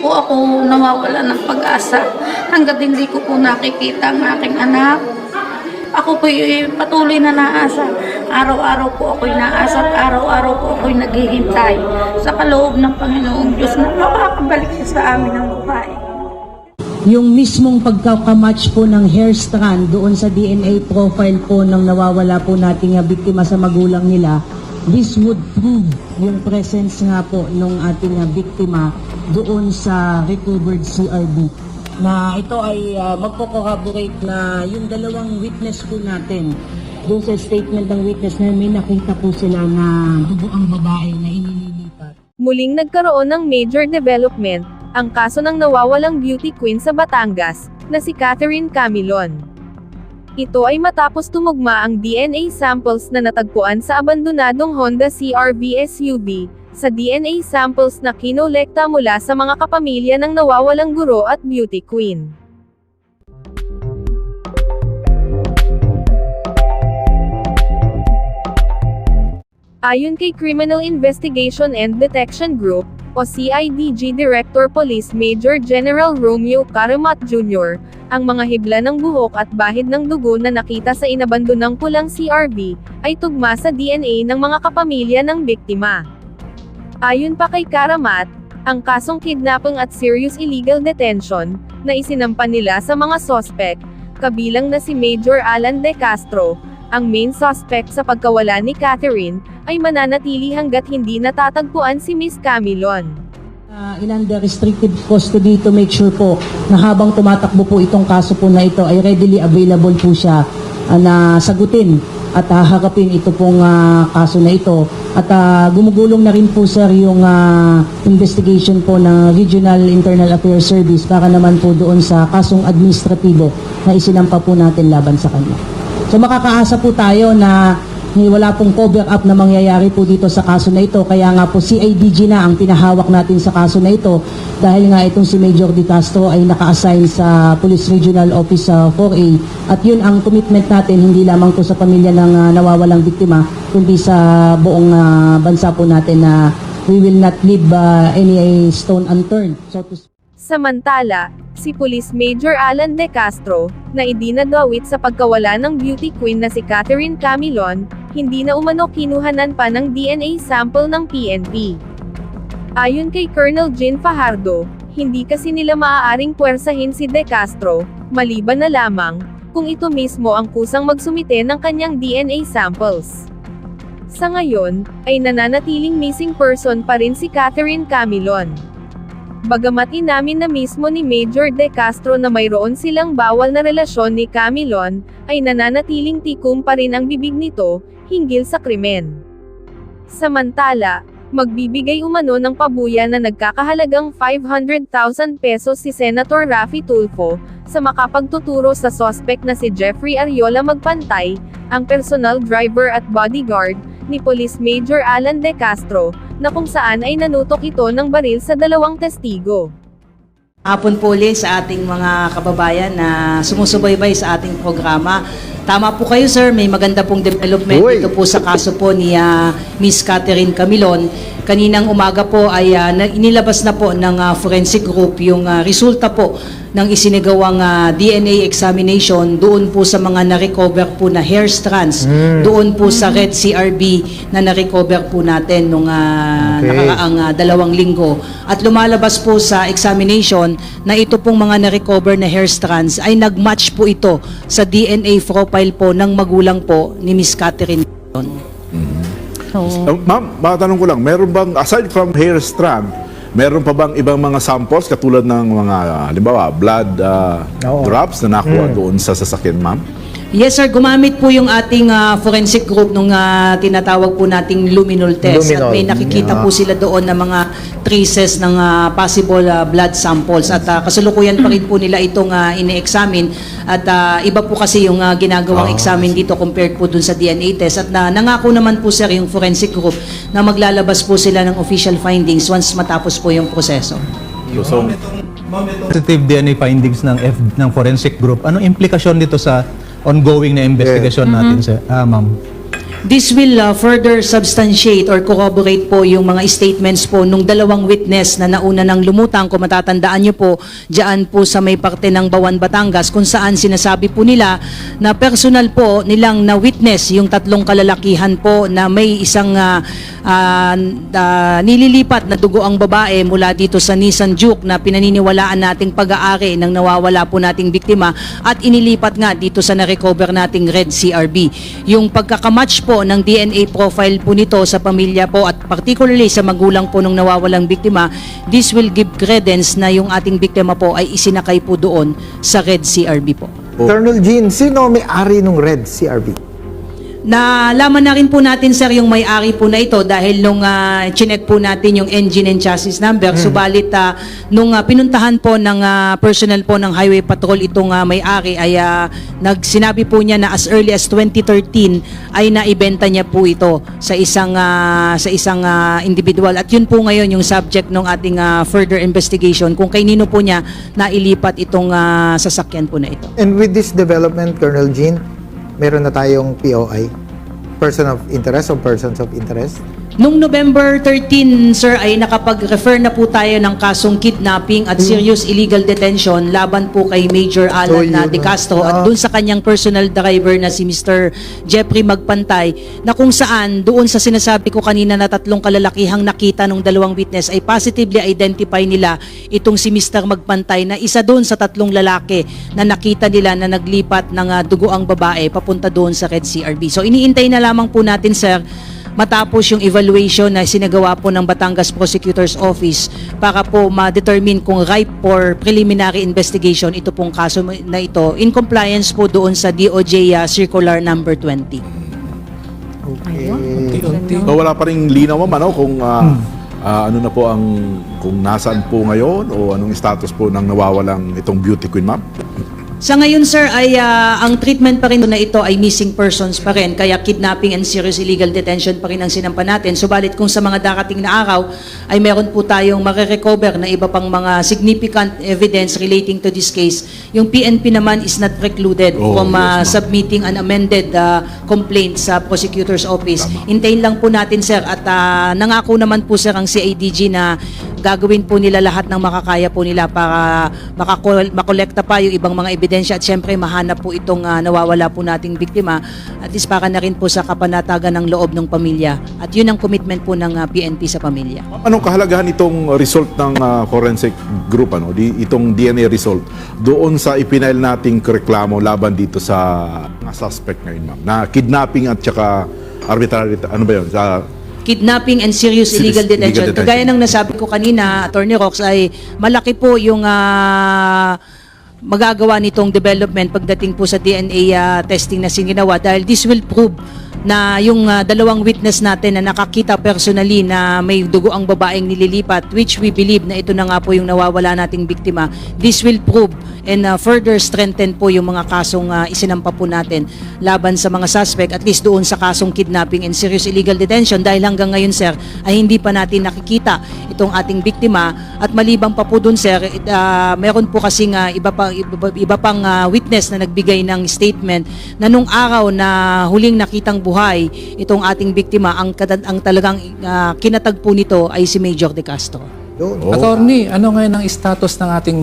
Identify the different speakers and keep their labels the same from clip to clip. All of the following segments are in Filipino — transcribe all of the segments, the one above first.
Speaker 1: po ako nawawala ng pag-asa hanggat hindi ko po nakikita ang aking anak. Ako po patuloy na naasa. Araw-araw po ako'y naasa at araw-araw po ako'y naghihintay sa kaloob ng Panginoong Diyos na makakabalik siya sa amin ng buhay.
Speaker 2: yung mismong pagkakamatch po ng hair strand doon sa DNA profile po ng nawawala po nating biktima sa magulang nila, this would prove yung presence nga po ng ating biktima doon sa recovered CRB na ito ay uh, magko-corroborate na yung dalawang witness po natin doon sa statement ng witness na may nakita po sila na dugo ang babae na inililipat.
Speaker 3: Muling nagkaroon ng major development, ang kaso ng nawawalang beauty queen sa Batangas, na si Catherine Camilon. Ito ay matapos tumugma ang DNA samples na natagpuan sa abandonadong Honda CRV SUV, sa DNA samples na kinolekta mula sa mga kapamilya ng nawawalang guro at beauty queen. Ayon kay Criminal Investigation and Detection Group, o CIDG Director Police Major General Romeo Caramat Jr., ang mga hibla ng buhok at bahid ng dugo na nakita sa inabandonang pulang CRV, ay tugma sa DNA ng mga kapamilya ng biktima. Ayon pa kay Karamat, ang kasong kidnapping at serious illegal detention, na isinampa nila sa mga sospek, kabilang na si Major Alan De Castro, ang main suspect sa pagkawala ni Catherine, ay mananatili hanggat hindi natatagpuan si Miss Camilon.
Speaker 2: Uh, inanda restricted custody to make sure po na habang tumatakbo po itong kaso po na ito ay readily available po siya ah, na sagutin at haharapin ito pong ah, kaso na ito. At ah, gumugulong na rin po sir yung ah, investigation po ng Regional Internal Affairs Service para naman po doon sa kasong administratibo na isinampa po natin laban sa kanya. So makakaasa po tayo na wala pong cover up na mangyayari po dito sa kaso na ito. Kaya nga po CIDG na ang pinahawak natin sa kaso na ito dahil nga itong si Major Di Castro ay naka-assign sa Police Regional Office sa 4A. At yun ang commitment natin hindi lamang po sa pamilya ng ah, nawawalang biktima kundi sa buong ah, bansa po natin na we will not leave ah, any stone unturned. So to.
Speaker 3: Samantala, si Police Major Alan De Castro, na idinadawit sa pagkawala ng beauty queen na si Catherine Camilon, hindi na umano kinuhanan pa ng DNA sample ng PNP. Ayon kay Colonel Jean Fajardo, hindi kasi nila maaaring puwersahin si De Castro, maliban na lamang, kung ito mismo ang kusang magsumite ng kanyang DNA samples. Sa ngayon, ay nananatiling missing person pa rin si Catherine Camilon. Bagamat inamin na mismo ni Major De Castro na mayroon silang bawal na relasyon ni Camilon, ay nananatiling tikum pa rin ang bibig nito, hinggil sa krimen. Samantala, magbibigay umano ng pabuya na nagkakahalagang 500,000 pesos si Senator Raffy Tulfo, sa makapagtuturo sa sospek na si Jeffrey Ariola Magpantay, ang personal driver at bodyguard, ni Police Major Alan De Castro, na kung saan ay nanutok ito ng baril sa dalawang testigo.
Speaker 4: Hapon po ulit sa ating mga kababayan na sumusubaybay sa ating programa. Tama po kayo sir, may maganda pong development
Speaker 5: Uy!
Speaker 4: dito po sa kaso po ni ah, Miss Catherine Camilon. Kaninang umaga po ay na- inilabas na po ng ah, forensic group yung ah, resulta po ng isinagawang ah, DNA examination doon po sa mga na-recover po na hair strands, doon po sa Red CRB na na-recover po natin nung ah,
Speaker 5: Okay.
Speaker 4: nakaraang ang ah, dalawang linggo at lumalabas po sa examination na ito pong mga na-recover na hair strands ay nag-match po ito sa DNA profile po ng magulang po ni Miss Catherine.
Speaker 5: Uh, ma'am, matanong ko lang, meron bang, aside from hair strand, meron pa bang ibang mga samples katulad ng mga, halimbawa, blood uh, drops na nakuha doon sa sasakyan, ma'am?
Speaker 4: Yes sir, gumamit po yung ating ah, forensic group nung ah, tinatawag po nating luminol test at
Speaker 6: Luminol.
Speaker 4: may nakikita po sila doon na mga traces ng ah, possible ah, blood samples at ah, kasalukuyan pa rin po nila itong ah, ine-examine at ah, iba po kasi yung ah, ginagawang examine dito compared po dun sa DNA test at na, nangako naman po sir yung forensic group na maglalabas po sila ng official findings once matapos po yung proseso.
Speaker 5: So,
Speaker 6: positive DNA findings ng F, ng forensic group, anong implikasyon dito sa ongoing na investigation natin sa ah, ma'am?
Speaker 4: This will uh, further substantiate or corroborate po yung mga statements po nung dalawang witness na nauna ng lumutang, kung matatandaan nyo po, dyan po sa may parte ng Bawan, Batangas, kung saan sinasabi po nila na personal po nilang na witness yung tatlong kalalakihan po na may isang ah, ah, ah, nililipat na dugo ang babae mula dito sa Nissan Juke na pinaniniwalaan nating pag-aari ng nawawala po nating biktima at inilipat nga dito sa na-recover nating Red CRB. Yung pagkakamatch po ng DNA profile po nito sa pamilya po at particularly sa magulang po ng nawawalang biktima, this will give credence na yung ating biktima po ay isinakay po doon sa Red CRB po.
Speaker 7: Colonel Jean, sino may-ari ng Red CRV?
Speaker 4: Nalaman na rin po natin sir yung may-ari po na ito dahil nung uh, chinek po natin yung engine and chassis number. Subalit ah, nung ah, pinuntahan po ng ah, personnel po ng highway patrol itong ah, may-ari ay ah, nagsinabi po niya na as early as 2013 ay naibenta niya po ito sa isang ah, sa isang ah, individual. At yun po ngayon yung subject ng ating ah, further investigation kung kanino po niya nailipat itong ah, sasakyan po na ito.
Speaker 7: And with this development, Colonel Jean, meron na tayong POI, Person of Interest o Persons of Interest.
Speaker 4: Nung November 13, sir, ay nakapag-refer na po tayo ng kasong kidnapping at serious illegal detention laban po kay Major Alan na De. Castro
Speaker 7: Ah.
Speaker 4: at dun sa kanyang personal driver na si Mr. Jeffrey Magpantay na kung saan doon sa sinasabi ko kanina na tatlong kalalakihang nakita ng dalawang witness ay positively identify nila itong si Mr. Magpantay na isa doon sa tatlong lalaki na nakita nila na naglipat ng ah, dugo ang babae papunta doon sa Red CRB. So iniintay na lamang po natin, sir, matapos yung evaluation na sinagawa po ng Batangas Prosecutor's Office para po ma-determine kung ripe for preliminary investigation ito pong kaso na ito in compliance po doon sa DOJ uh, Circular number 20.
Speaker 7: Okay.
Speaker 5: So wala pa rin linaw ma'am ano, kung ah, ah, ano na po ang kung nasaan po ngayon o anong status po ng nawawalang itong beauty queen ma'am.
Speaker 4: Sa ngayon sir ay ah, ang treatment pa rin na ito ay missing persons pa rin kaya kidnapping and serious illegal detention pa rin ang sinampa natin. Subalit kung sa mga darating na araw ay meron po tayong marirecover na iba pang mga significant evidence relating to this case. Yung PNP naman is not precluded
Speaker 5: Oh,
Speaker 4: from ah,
Speaker 5: yes, ma'am.
Speaker 4: submitting an amended ah, complaint sa prosecutor's office. Hintayin lang po natin sir at ah, nangako naman po sir ang CIDG na gagawin po nila lahat ng makakaya po nila para makakol- makolekta pa yung ibang mga ebidensya at syempre mahanap po itong ah, nawawala po nating biktima at least para na rin po sa kapanatagan ng loob ng pamilya. At yun ang commitment po ng ah, PNP sa pamilya.
Speaker 5: Anong kahalagahan itong result ng ah, forensic group ano, di, itong DNA result doon sa ipinail nating reklamo laban dito sa mga suspect ngayon ma'am na kidnapping at saka arbitrary ano ba yun sa
Speaker 4: kidnapping and serious
Speaker 5: Serious
Speaker 4: illegal detention.
Speaker 5: illegal detention.
Speaker 4: Kagaya ng nasabi ko kanina, Attorney Rox, ay malaki po yung ah, magagawa nitong development pagdating po sa DNA ah, testing na sininawa dahil this will prove na yung ah, dalawang witness natin na nakakita personally na may dugo ang babaeng nililipat which we believe na ito na nga po yung nawawala nating biktima this will prove and ah, further strengthen po yung mga kasong ah, isinampa po natin laban sa mga suspect at least doon sa kasong kidnapping and serious illegal detention dahil hanggang ngayon sir ay hindi pa natin nakikita itong ating biktima at malibang pa po doon sir it, ah, meron po kasing ah, iba pa iba, iba pang ah, witness na nagbigay ng statement na nung araw na huling nakitang buhay itong ating biktima ang ang talagang ah, kinatagpo nito ay si Major De Castro.
Speaker 7: Yun.
Speaker 5: Oh.
Speaker 8: Attorney, ano ngayon ang status ng ating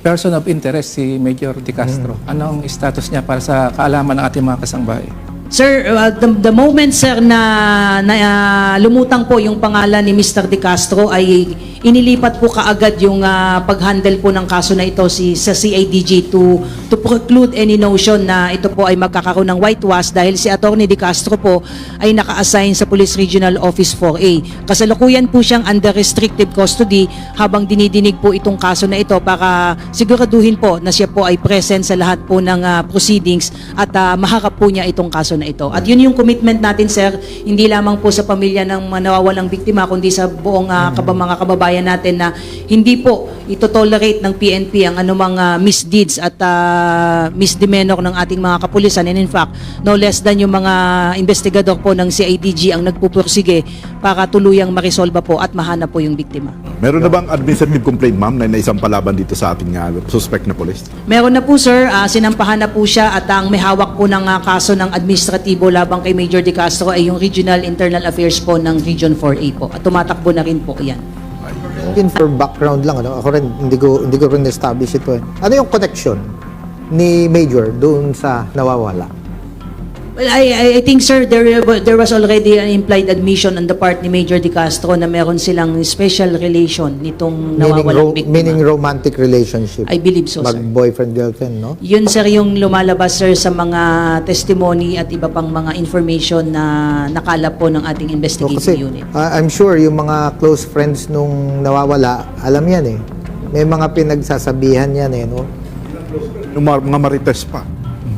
Speaker 8: person of interest, si Major De Castro? Ano ang status niya para sa kaalaman ng ating mga kasangbahay?
Speaker 4: Sir, uh, the, the moment sir na, na uh, lumutang po yung pangalan ni Mr. De Castro ay inilipat po kaagad yung uh, pag-handle po ng kaso na ito si sa CIDG to to preclude any notion na ito po ay magkakaroon ng whitewash dahil si Attorney De Castro po ay naka-assign sa Police Regional Office 4A. Kasalukuyan po siyang under restrictive custody habang dinidinig po itong kaso na ito para siguraduhin po na siya po ay present sa lahat po ng uh, proceedings at uh, maharap po niya itong kaso na ito. At yun yung commitment natin sir, hindi lamang po sa pamilya ng nawawalang biktima kundi sa buong uh, kaba- mga kababayan natin na hindi po ito-tolerate ng PNP ang anumang ah, misdeeds at ah, misdemeanor ng ating mga kapulisan and in fact no less than yung mga investigador po ng CIDG ang nagpupursige para tuluyang marisolba po at mahanap po yung biktima.
Speaker 5: Meron na bang administrative complaint, ma'am, na naisang palaban dito sa ating uh, suspect na police?
Speaker 4: Meron na po sir, Ah, sinampahan na po siya at ang may hawak po ng ah, kaso ng administratibo labang kay Major De Castro ay yung Regional Internal Affairs po ng Region 4A po at tumatakbo na rin po yan.
Speaker 7: Even for background lang, ano, ako rin, hindi ko, hindi ko rin establish ito eh. Ano yung connection ni Major doon sa nawawala?
Speaker 4: Well, I, I- think sir, there, there was already an implied admission on the part ni Major De Castro na meron silang special relation nitong
Speaker 7: Meaning,
Speaker 4: nawawalang
Speaker 7: ro-
Speaker 4: biktima.
Speaker 7: meaning romantic relationship.
Speaker 4: I believe so, sir.
Speaker 7: Mag-boyfriend-girlfriend, no?
Speaker 4: Yun sir yung lumalabas sir sa mga testimony at iba pang mga information na nakalap po ng ating
Speaker 7: No,
Speaker 4: investigating
Speaker 7: kasi
Speaker 4: unit.
Speaker 7: ah, I'm sure yung mga close friends nung nawawala, alam yan eh. May mga pinagsasabihan yan eh, no?
Speaker 5: Yung mga, mga marites pa.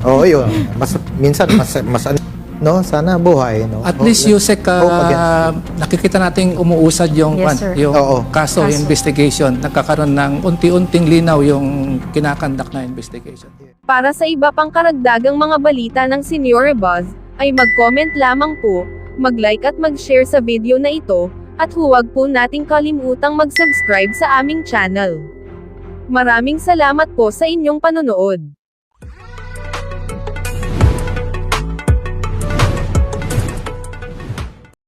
Speaker 7: Oo, yun. Mas, minsan, mas, mas, ano, no? Sana buhay, no?
Speaker 8: At
Speaker 7: Oh,
Speaker 8: least Yusek,
Speaker 7: hope against.
Speaker 8: uh, nakikita nating umuusad yung,
Speaker 3: Yes, sir.
Speaker 8: yung
Speaker 7: Oo.
Speaker 8: kaso, investigation. Nagkakaroon ng unti-unting linaw yung kinakandak na investigation.
Speaker 3: Para sa iba pang karagdagang mga balita ng Senior Buzz, ay mag-comment lamang po, mag-like at mag-share sa video na ito, at huwag po nating kalimutang mag-subscribe sa aming channel. Maraming salamat po sa inyong panonood.